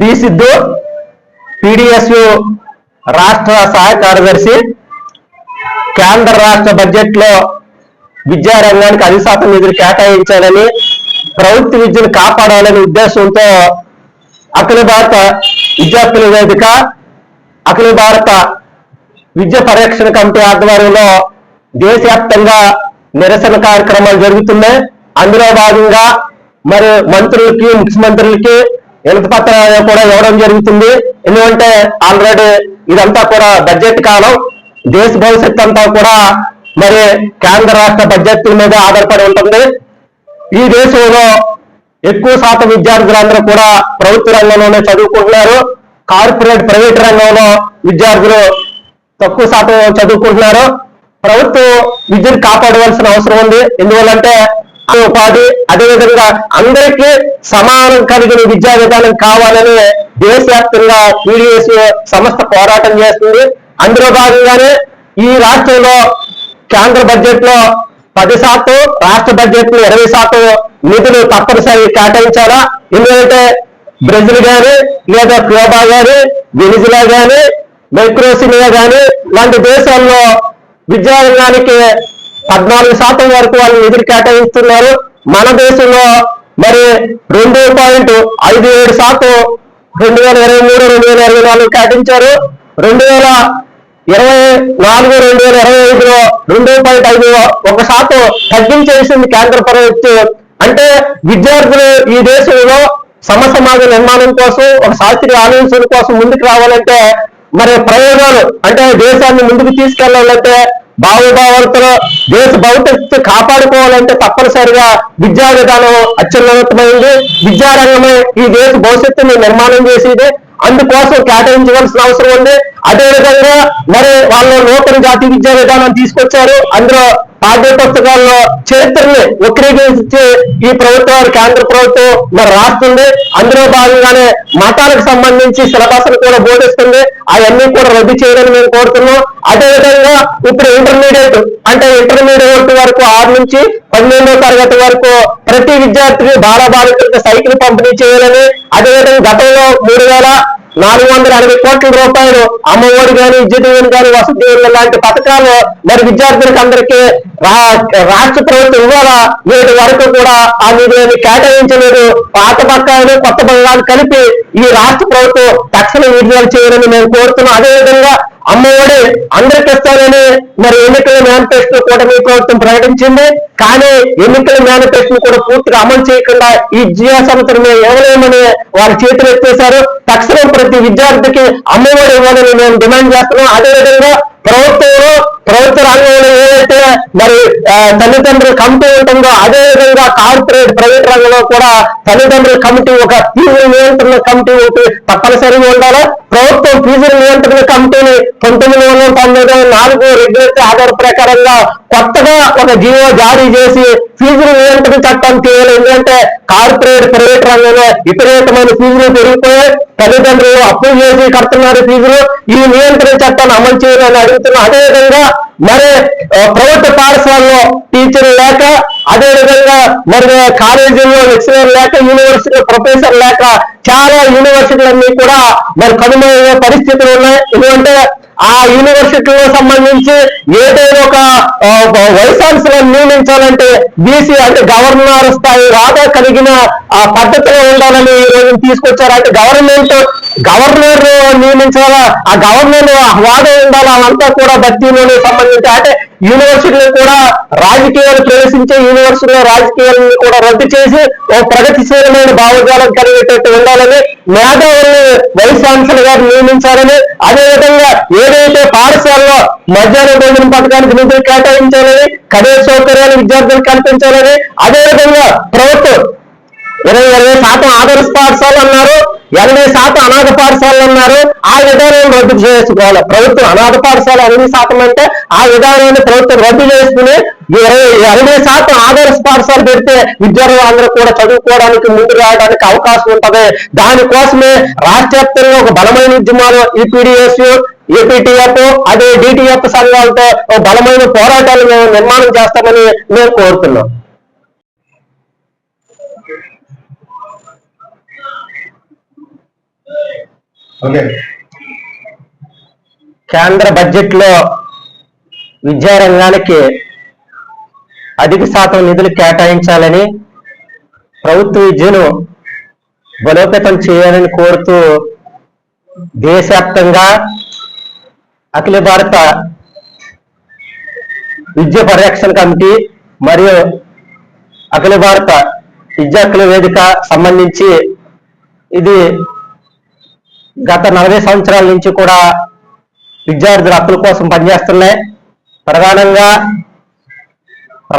B Siddhu PDSU రాష్ట్ర సహాయ కార్యదర్శి. కేంద్ర రాష్ట్ర బడ్జెట్లో విద్యారంగానికి అధిక శాతం నిధులు కేటాయించాలని ప్రభుత్వ విద్యను కాపాడాలనే ఉద్దేశంతో అఖిల భారత విద్యార్థుల వేదిక అఖిల భారత విద్య పరిరక్షణ కమిటీ ఆధ్వర్యంలో దేశవ్యాప్తంగా నిరసన కార్యక్రమాలు జరుగుతున్నాయి. అందులో భాగంగా మరి మంత్రులకి ముఖ్యమంత్రులకి హెల్త్ పత్ర కూడా ఇవ్వడం జరుగుతుంది. ఎందుకంటే ఆల్రెడీ ఇదంతా కూడా బడ్జెట్ కాలం. దేశ భవిష్యత్ అంతా కూడా మరి కేంద్ర రాష్ట్ర బడ్జెట్ మీద ఆధారపడి ఉంటుంది. ఈ దేశంలో ఎక్కువ శాతం విద్యార్థులందరూ కూడా ప్రభుత్వ రంగంలోనే చదువుకుంటున్నారు. కార్పొరేట్ ప్రైవేట్ రంగంలో విద్యార్థులు తక్కువ శాతం చదువుకుంటున్నారు. ప్రభుత్వం విద్యను కాపాడవలసిన అవసరం ఉంది. ఎందువల్లంటే ఉపాధి అదేవిధంగా అందరికీ సమానం కలిగిన విద్యా విధానం కావాలని దేశవ్యాప్తంగా టీడీఎస్ సంస్థ పోరాటం చేస్తుంది. అందులో భాగంగానే ఈ రాష్ట్రంలో కేంద్ర బడ్జెట్లో పది శాతం రాష్ట్ర బడ్జెట్లో ఇరవై శాతం నిధులు తప్పనిసరి కేటాయించాలా? ఎందుకంటే బ్రెజిల్ గాని లేదా క్యూబా గాని వెనిజులా గాని మైక్రోసినియా గాని లాంటి దేశాల్లో విద్యారంగానికి పద్నాలుగు శాతం వరకు వాళ్ళు నిధులు కేటాయిస్తున్నారు. మన దేశంలో మరి రెండు పాయింట్ ఐదు ఏడు శాతం రెండు వేల ఇరవై మూడు రెండు వేల ఇరవై నాలుగు కేటాయించారు. రెండు వేల ఇరవై నాలుగు రెండు వేల ఇరవై ఐదులో రెండు పాయింట్ ఐదు ఒక శాతం తగ్గించేసింది కేంద్ర ప్రభుత్వం. అంటే విద్యార్థులు ఈ దేశంలో సమసమాజ నిర్మాణం కోసం ఒక శాస్త్రీయ ఆలోచన కోసం ముందుకు రావాలంటే మరి ప్రయోగాలు అంటే దేశాన్ని ముందుకు తీసుకెళ్ళాలంటే భావభావాలతో దేశ భవిష్యత్తు కాపాడుకోవాలంటే తప్పనిసరిగా విద్యా విధానం అత్యున్నతమైంది. విద్యారంగమే ఈ దేశ భవిష్యత్తుని నిర్మాణం చేసేది. అందుకోసం కేటాయించవలసిన అవసరం ఉంది. అదేవిధంగా మరి వాళ్ళు నూతన జాతీయ విద్యా విధానం తీసుకొచ్చారు. అందులో పాఠ్య పుస్తకాల్లో చరిత్రని వక్రీకరించి ఈ ప్రభుత్వం కేంద్ర ప్రభుత్వం మరి రాస్తుంది. అందులో భాగంగానే మతాలకు సంబంధించి సిలబస్ కూడా బోధిస్తుంది. అవన్నీ కూడా రద్దు చేయాలని మేము కోరుతున్నాం. అదేవిధంగా ఇప్పుడు ఇంటర్మీడియట్ అంటే ఇంటర్మీడియట్ వరకు ఆరు నుంచి పన్నెండో తరగతి వరకు ప్రతి విద్యార్థికి బాలబాలికలకు సైకిల్ పంపిణీ చేయాలని అదేవిధంగా గతంలో మూడు వేల నాలుగు వందల అరవై కోట్ల రూపాయలు అమ్మఒడి గాని విద్యుత్ గాని వసతి లాంటి పథకాలు మరి విద్యార్థులకు అందరికీ రా- రాష్ట్ర ప్రభుత్వం ఇవాళ నేటి వరకు కూడా ఆ నిధులని కేటాయించలేదు. పాత పక్కాయలు కొత్త బంగాలు కలిపి ఈ రాష్ట్ర ప్రభుత్వం తక్షణ విడుదల చేయాలని మేము కోరుతున్నాం. అదేవిధంగా అమ్మఒడి అందరికి ఇస్తారని మరి ఎన్నికల మేనిఫెస్టో కూటమి ప్రభుత్వం ప్రకటించింది. కానీ ఎన్నికల మేనిఫెస్టో కూడా పూర్తిగా అమలు చేయకుండా ఈ విద్యా సంవత్సరం మేము ఇవ్వలేమని వారి చేతులు ఎత్తేశారు. తక్షణం ప్రతి విద్యార్థికి అమ్మఒడి ఇవ్వాలని మేము డిమాండ్ చేస్తున్నాం. అదేవిధంగా ప్రభుత్వంలో ప్రభుత్వ రంగంలో ఏదైతే మరి తల్లిదండ్రుల కమిటీ ఉంటుందో అదే విధంగా కార్పొరేట్ ప్రైవేట్ రంగంలో కూడా తల్లిదండ్రుల కమిటీ ఒక ఫీజుల నియంత్రణ కమిటీ ఉంటే తప్పనిసరిగా ఉండాలి. ప్రభుత్వం ఫీజుల నియంత్రణ కమిటీని పంతొమ్మిది వందల తొంభై నాలుగు రెగ్యులేటరీ ఆధార ప్రకారంగా కొత్తగా ఒక జియో జారీ చేసి ఫీజులు నియంత్రణ చట్టం చేయాలి? ఎందుకంటే కార్పొరేట్ ప్రైవేట్ రంగంలో విపరీతమైన ఫీజులు పెరిగిపోయాయి. తల్లిదండ్రులు అప్పులు చేసి కడుతున్నారు ఫీజులు. ఈ నియంత్రణ చట్టాన్ని అమలు చేయాలని అడుగుతున్నాం అదేవిధంగా మరి ప్రభుత్వ పాఠశాలలో టీచర్లు లేక అదే విధంగా మరి కాలేజీల్లో లెక్చరర్ లేక యూనివర్సిటీలో ప్రొఫెసర్ లేక చాలా యూనివర్సిటీలన్నీ కూడా మరి కనుమయ్యే పరిస్థితులు ఉన్నాయి. ఎందుకంటే ఆ యూనివర్సిటీలో సంబంధించి ఏదైనా ఒక వైస్ ఛాన్సలర్ నియమించాలంటే బీసీ అంటే గవర్నర్ స్థాయి హోదా కలిగిన ఆ పద్ధతిలో ఉండాలని ఈ రోజు తీసుకొచ్చారు. అంటే గవర్నమెంట్ గవర్నర్ నియమించాలా? ఆ గవర్నర్ హోదా ఉండాలా? అవంతా కూడా భర్తీలోనే సంబంధించి. అంటే యూనివర్సిటీలు కూడా రాజకీయాలు ప్రవేశించే యూనివర్సిటీలో రాజకీయాలను కూడా రద్దు చేసి ఓ ప్రగతిశీలమైన భావజాలం కలిగేటట్టు ఉండాలని మేధావుల్ని వైస్ ఛాన్సలర్ గారు నియమించాలని అదేవిధంగా ఏదైతే పాఠశాలలో మధ్యాహ్న భోజనం పథకానికి నిధులు కేటాయించాలని కడే సౌకర్యాలు విద్యార్థులకు కల్పించాలని అదేవిధంగా ప్రభుత్వం ఇరవై ఇరవై శాతం ఆదర్శ పాఠశాల అన్నారు. ఎనభై శాతం అనాథ పాఠశాలలు ఉన్నారు. ఆ విధానం రద్దు చేసుకోవాలి. ప్రభుత్వం అనాథ పాఠశాల ఎనభై శాతం అంటే ఆ విధానాన్ని ప్రభుత్వం రద్దు చేసుకుని ఇరవై ఎనభై శాతం ఆదర్శ పాఠశాల పెడితే విద్యార్థులు అందరూ కూడా చదువుకోవడానికి ముందు రావడానికి అవకాశం ఉంటది. దానికోసమే రాష్ట్ర వ్యాప్తంగా ఒక బలమైన ఉద్యమాలు ఈ పీడిఎస్ ఏపీటీఎఫ్ అదే డిటిఎఫ్ సంఘాలతో బలమైన పోరాటాలు మేము నిర్మాణం చేస్తామని మేము కోరుతున్నాం. కేంద్ర బడ్జెట్లో విద్యారంగానికి అధిక శాతం నిధులు కేటాయించాలని ప్రభుత్వ విద్యను బలోపేతం చేయాలని కోరుతూ దేశవ్యాప్తంగా అఖిల భారత విద్య పరిరక్షణ కమిటీ మరియు అఖిల భారత విద్యా వేదిక సంబంధించి ఇది గత నలభై సంవత్సరాల నుంచి కూడా విద్యార్థుల హక్కుల కోసం పనిచేస్తున్నాయి. ప్రధానంగా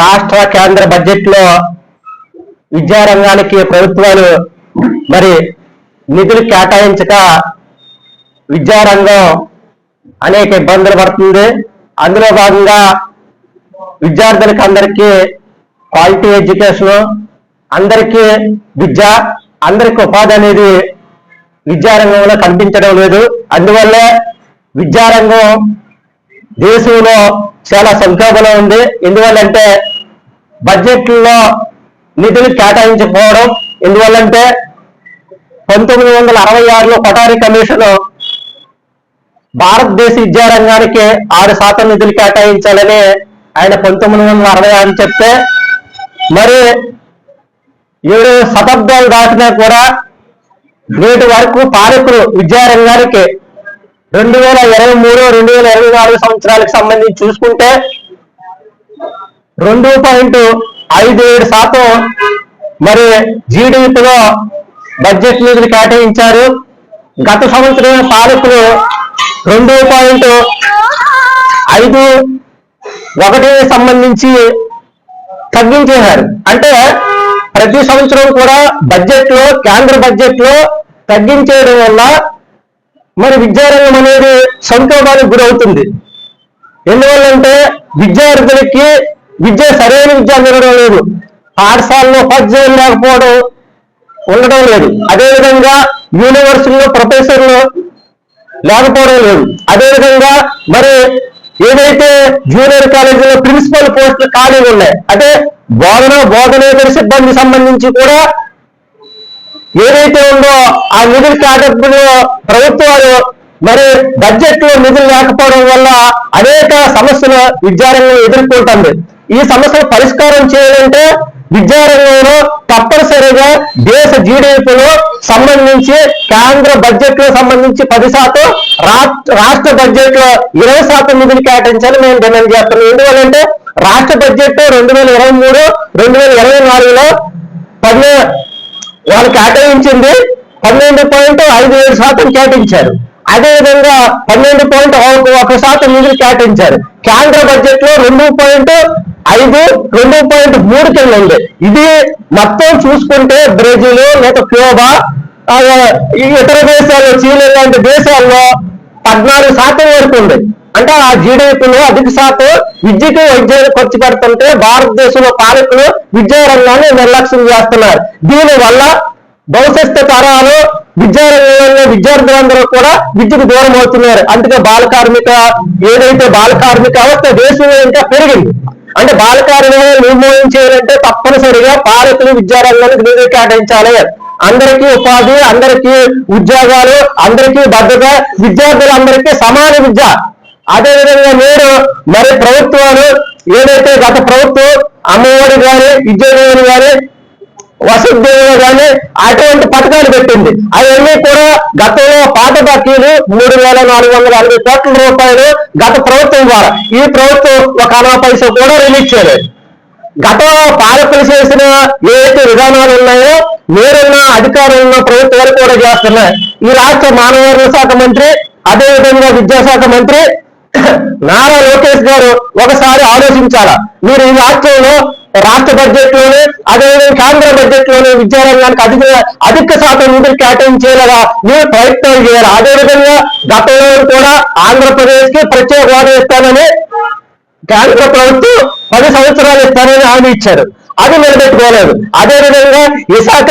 రాష్ట్ర కేంద్ర బడ్జెట్లో విద్యారంగానికి ప్రభుత్వాలు మరి నిధులు కేటాయించక విద్యారంగం అనేక ఇబ్బందులు పడుతుంది. అందులో భాగంగా విద్యార్థులకు అందరికీ క్వాలిటీ ఎడ్యుకేషన్ అందరికీ విద్య అందరికీ ఉపాధి అనేది విద్యారంగంలో కనిపించడం లేదు. అందువల్ల విద్యారంగం దేశంలో చాలా సంక్షోభంలో ఉంది. ఎందువల్లంటే బడ్జెట్లో నిధులు కేటాయించకపోవడం ఎందువల్లంటే పంతొమ్మిది వందల అరవై ఆరులో కొటారి కమిషన్ భారతదేశ విద్యారంగానికి ఆరు శాతం నిధులు కేటాయించాలని ఆయన పంతొమ్మిది వందల అరవై ఆరు చెప్తే మరి ఏడు శతాబ్దాలు దాటినా కూడా నేటి వరకు పాలకులు విద్యారంగానికి రెండు వేల ఇరవై మూడు రెండు వేల ఇరవై నాలుగు సంవత్సరాలకు సంబంధించి చూసుకుంటే రెండు పాయింట్ ఐదు ఏడు శాతం మరి జీడీపీలో బడ్జెట్ నిధులు కేటాయించారు. గత సంవత్సరం పాలకులు రెండు పాయింట్ ఐదు ఒకటి సంబంధించి తగ్గించేశారు. అంటే ప్రతి సంవత్సరం కూడా బడ్జెట్లో కేంద్ర బడ్జెట్లో తగ్గించేయడం వల్ల మరి విద్యారంగం అనేది సంక్షోభానికి గురవుతుంది. ఎందువల్లంటే విద్యార్థులకి విద్య సరైన విద్య అందడం లేదు. పాఠశాలలో ఉపాధ్యాయులు లేకపోవడం ఉండడం లేదు. అదేవిధంగా యూనివర్సిటీలో ప్రొఫెసర్లు లేకపోవడం లేదు. అదేవిధంగా మరి ఏదైతే జూనియర్ కాలేజీలో ప్రిన్సిపల్ పోస్టులు ఖాళీగా ఉన్నాయి అంటే బోధన బోధనేతర సిబ్బంది సంబంధించి కూడా ఏదైతే ఉందో ఆ నిధులు కేటాయింపులో ప్రభుత్వాలు మరి బడ్జెట్లో నిధులు లేకపోవడం వల్ల అనేక సమస్యలు విద్యారంగం ఎదుర్కొంటుంది. ఈ సమస్యలు పరిష్కారం చేయాలంటే విద్యారంగంలో తప్పనిసరిగా దేశ జీడీపీలో సంబంధించి కేంద్ర బడ్జెట్లో సంబంధించి పది శాతం రాష్ట్ర రాష్ట్ర బడ్జెట్లో ఇరవై శాతం నిధులు కేటాయించాలని మేము డిమాండ్ చేస్తున్నాం. ఎందువల్లంటే రాష్ట్ర బడ్జెట్ రెండు వేల ఇరవై మూడు రెండు వేల ఇరవై నాలుగులో పన్ను వాళ్ళు కేటాయించింది పన్నెండు పాయింట్ ఐదు ఏడు శాతం కేటాయించారు. అదేవిధంగా పన్నెండు పాయింట్ ఒక శాతం నిధులు కేటాయించారు. కేంద్ర బడ్జెట్లో రెండు పాయింట్ ఐదు రెండు పాయింట్ మూడు కింద ఉంది. ఇది మొత్తం చూసుకుంటే బ్రెజిల్ లేదా క్యూబా ఈ ఇతర దేశాల్లో చీలీ లాంటి దేశాల్లో పద్నాలుగు శాతం వరకు ఉంది. అంటే ఆ జీడీపీలో అధిక శాతం విద్యకు వైద్యం ఖర్చు పెడుతుంటే భారతదేశంలో పాలకులు విద్యారంగాన్ని నిర్లక్ష్యం చేస్తున్నారు. దీని వల్ల భవిష్యత్తు తరాలు విద్యారంగంలో విద్యార్థులందరూ కూడా విద్యకు దూరం అవుతున్నారు. అందుకే బాల కార్మిక ఏదైతే బాల కార్మిక అవస్థ దేశంలో ఇంకా పెరిగింది. అంటే బాల కార్మిక నిర్మూలన చేయాలంటే తప్పనిసరిగా పాలకులు విద్యారంగానికి నిధులు కేటాయించాలి. అందరికీ ఉపాధి అందరికీ ఉద్యోగాలు అందరికీ భద్రత విద్యార్థులందరికీ సమాన విద్య. అదేవిధంగా మీరు మరి ప్రభుత్వాలు ఏదైతే గత ప్రభుత్వం అమ్మఒడి కానీ విద్యోగం కానీ వసతి కానీ అటువంటి పథకాలు పెట్టింది. అవన్నీ కూడా గతంలో పాత బాకీలు మూడు వేల నాలుగు వందల అరవై కోట్ల రూపాయలు గత ప్రభుత్వం ద్వారా. ఈ ప్రభుత్వం ఒక అనా పైసా కూడా రిలీజ్ చేయలేదు. గతంలో పాలకులు చేసిన ఏవైతే విధానాలు ఉన్నాయో మీరున్న అధికారులు ఉన్న ప్రభుత్వాలు కూడా చేస్తున్నాయి. ఈ రాష్ట్ర మానవ వనరుల శాఖ మంత్రి అదేవిధంగా విద్యాశాఖ మంత్రి నారా లోకేష్ గారు ఒకసారి ఆలోచించాలా? మీరు ఈ రాష్ట్రంలో రాష్ట్ర బడ్జెట్లోనే అదేవిధంగా కేంద్ర బడ్జెట్లోనే విద్యారంగానికి అధిక అధిక శాతం నిధులు కేటాయించేలాగా మీరు ప్రయత్నాలు చేయాలి? అదేవిధంగా గతంలో కూడా ఆంధ్రప్రదేశ్కి ప్రత్యేక హోదా ఇస్తానని కేంద్ర ప్రభుత్వం పది సంవత్సరాలు ఇస్తారని హామీ ఇచ్చారు. అది నిలబెట్టుకోలేదు. అదేవిధంగా విశాఖ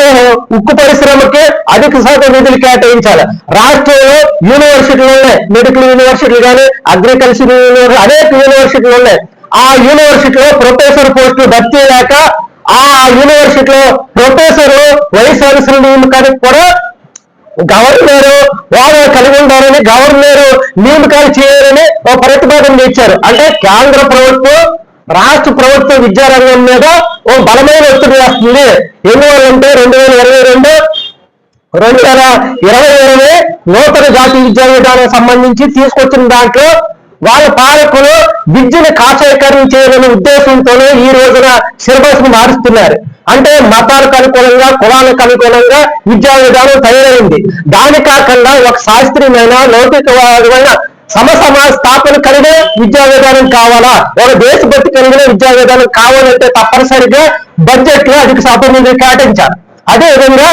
ఉక్కు పరిశ్రమకి అధిక శాతం నిధులు కేటాయించాలి. రాష్ట్రంలో యూనివర్సిటీలు ఉన్నాయి మెడికల్ యూనివర్సిటీలు కానీ అగ్రికల్చర్ యూనివర్సిటీ అనేక యూనివర్సిటీలు ఉన్నాయి. ఆ యూనివర్సిటీలో ప్రొఫెసర్ పోస్టులు భర్తీ లేక ఆ యూనివర్సిటీలో ప్రొఫెసర్లు వయసు అవసరం నియమకానికి కూడా గవర్నర్ వారు కలిగి ఉండాలని గవర్నర్ నియమకాలు చేయాలని ఒక ప్రతిపాదన ఇచ్చారు. అంటే కేంద్ర ప్రభుత్వం రాష్ట్ర ప్రభుత్వ విద్యారంగం మీద ఓ బలమైన ఒత్తిడి వస్తుంది. ఎన్నివల్లంటే రెండు వేల ఇరవై రెండు రెండు వేల ఇరవై ఇరవై నూతన జాతీయ విద్యా విధానం సంబంధించి తీసుకొచ్చిన దాంట్లో వాళ్ళ పాలకులు విద్యను కాషాయకరణ చేయాలనే ఉద్దేశంతోనే ఈ రోజున సిలబస్ను మారుస్తున్నారు. అంటే మతాలకు అనుకూలంగా కులాలకు అనుకూలంగా విద్యా విధానం తయారైంది. దాని కాకుండా ఒక శాస్త్రీయమైన లౌకికవాదమైన సమసమ స్థాపన కలిగే విద్యా విధానం కావాలా? ఒక దేశభక్తి కలిగిన విద్యా విధానం కావాలంటే తప్పనిసరిగా బడ్జెట్లో అధిక శాతం కేటాయించాలి. అదే విధంగా